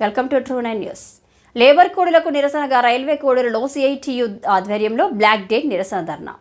Welcome to true nine news. Labour కోడులకు నిరసనగా railway కోడలలో CITU ఆధ్వర్యంలో బ్లాక్ డే నిరసన ధర్నా.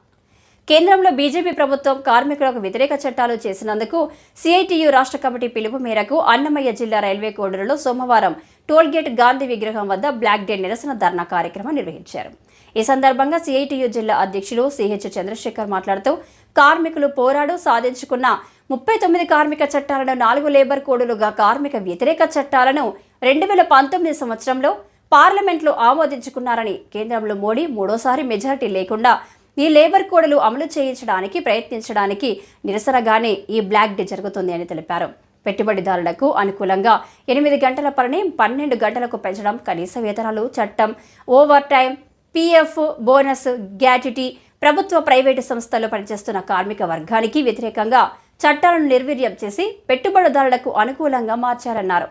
కేంద్రంలో బీజేపీ ప్రభుత్వం కార్మికులకు వ్యతిరేక చట్టాలు చేసినందుకు సిఐటియు రాష్ట్ర కమిటీ పిలుపు మేరకు అన్నమయ్య జిల్లా రైల్వే కోడలలో సోమవారం టోల్గేట్ గాంధీ విగ్రహం వద్ద బ్లాక్ డే నిరసన ధర్నా కార్యక్రమం నిర్వహించారు. ఈ సందర్భంగా సిఐటియు జిల్లా అధ్యక్షులు సిహెచ్ చంద్రశేఖర్ మాట్లాడుతూ కార్మికులు పోరాడు సాధించుకున్న ముప్పై తొమ్మిది కార్మిక చట్టాలను నాలుగు లేబర్ కోడులుగా కార్మిక వ్యతిరేక చట్టాలను రెండు వేల పంతొమ్మిది సంవత్సరంలో పార్లమెంట్లో ఆమోదించుకున్నారని కేంద్రంలో మోడీ మూడోసారి మెజారిటీ లేకుండా ఈ లేబర్ కోడ్లు అమలు చేయించడానికి ప్రయత్నించడానికి నిరసనగానే ఈ బ్లాక్ డే జరుగుతుంది అని తెలిపారు. పెట్టుబడిదారులకు అనుకూలంగా ఎనిమిది గంటల పనిని పన్నెండు గంటలకు పెంచడం కనీస వేతనాలు చట్టం over time PF bonus gratuity ప్రభుత్వ ప్రైవేటు సంస్థల్లో పనిచేస్తున్న కార్మిక వర్గానికి వ్యతిరేకంగా చట్టాలను నిర్వీర్యం చేసి పెట్టుబడిదారులకు అనుకూలంగా మార్చారన్నారు.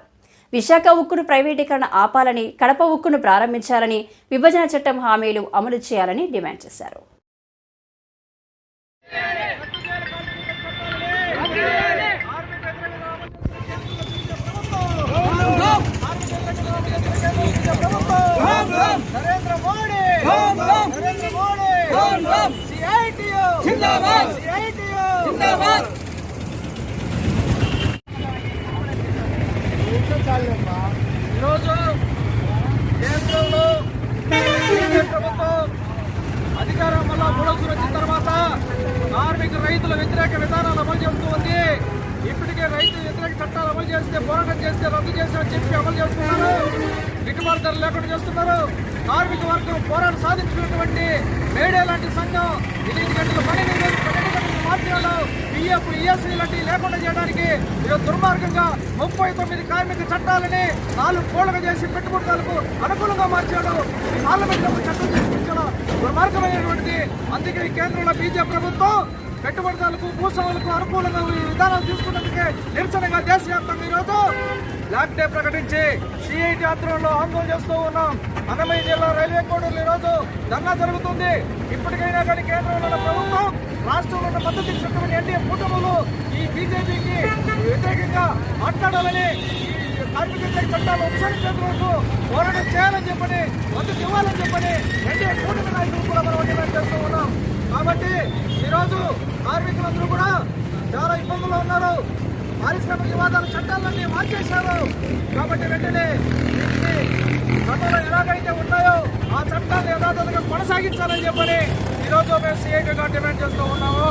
విశాఖ ఉక్కును ప్రైవేటీకరణ ఆపాలని కడప ఉక్కును ప్రారంభించాలని విభజన చట్టం హామీలు అమలు చేయాలని డిమాండ్ చేశారు. జిందాబాద్! జిందాబాద్ ఈరోజు కేంద్రంలో బీజేపీ ప్రభుత్వం అధికారం వల్ల వచ్చిన తర్వాత కార్మిక రైతుల వ్యతిరేక విధానాలు అమలు చేస్తూ ఉంది. ఇప్పటికే రైతు వ్యతిరేక చట్టాలు అమలు చేస్తే పోరాటం చేస్తే రద్దు చేస్తామని చెప్పి అమలు చేస్తున్నారు. గిట్టుబాటు ధరలు లేకుండా చేస్తున్నారు. కార్మిక వర్గం పోరాటం సాధించినటువంటి మేడే లాంటి సంఘం. ఎనిమిది గంటల పని పన్నెండు గంటల మార్చాలు పిఎఫ్ ఈఎస్సీ లాంటివి లేకుండా చేయడానికి ఈరోజు దుర్మార్గంగా ముప్పై తొమ్మిది కార్మిక చట్టాలని నాలుగు కోళ్ళగా చేసి పెట్టుబడులకు అనుకూలంగా మార్చాడు. పార్లమెంట్లో చట్టం తీసుకొచ్చడం దుర్మార్గమైనటువంటిది. అందుకే కేంద్రంలో బీజేపీ ప్రభుత్వం పెట్టుబడిదారులకు భూస్వాములకు అనుకూలంగా ఈ విధానాలు తీసుకున్నందుకే నిరసనగా దేశవ్యాప్తంగా ఈరోజు బ్లాక్ డే ప్రకటించి సిఐటి ఆధ్వర్యంలో ఆందోళన చేస్తూ ఉన్నాం. అన్నమయ్య జిల్లా రైల్వే కోడూరులో ఈరోజు ధర్నా జరుగుతుంది. ఇప్పటికైనా కానీ కేంద్రంలో ఉన్న ప్రభుత్వం రాష్ట్రంలో ఉన్న మద్దతు ఇచ్చినటువంటి ఎన్డీఏ కూటములు ఈ బీజేపీకి వ్యతిరేకంగా మాట్లాడాలని ఈ కార్మిక చట్టాలు ఉపసరించేంత వరకు పోరాటం చేయాలని చెప్పని మద్దతు ఇవ్వాలని చెప్పని ఎన్డీఏ కూటమి నాయకులు కూడా మనం డిమాండ్ చేస్తూ ఉన్నాం. కాబట్టి ఈరోజు కార్మికులందరూ కూడా చాలా ఇబ్బందుల్లో ఉన్నారు. పారిశ్రామిక వివాదాల చట్టాలన్నీ మార్చేశారు. కాబట్టి వెంటనే వీటిని గతంలో ఎలాగైతే ఉన్నాయో ఆ చట్టాన్ని యథాతథంగా కొనసాగించాలని చెప్పని ఈరోజు మేము సిఐటిగా డిమాండ్ చేస్తూ ఉన్నాము.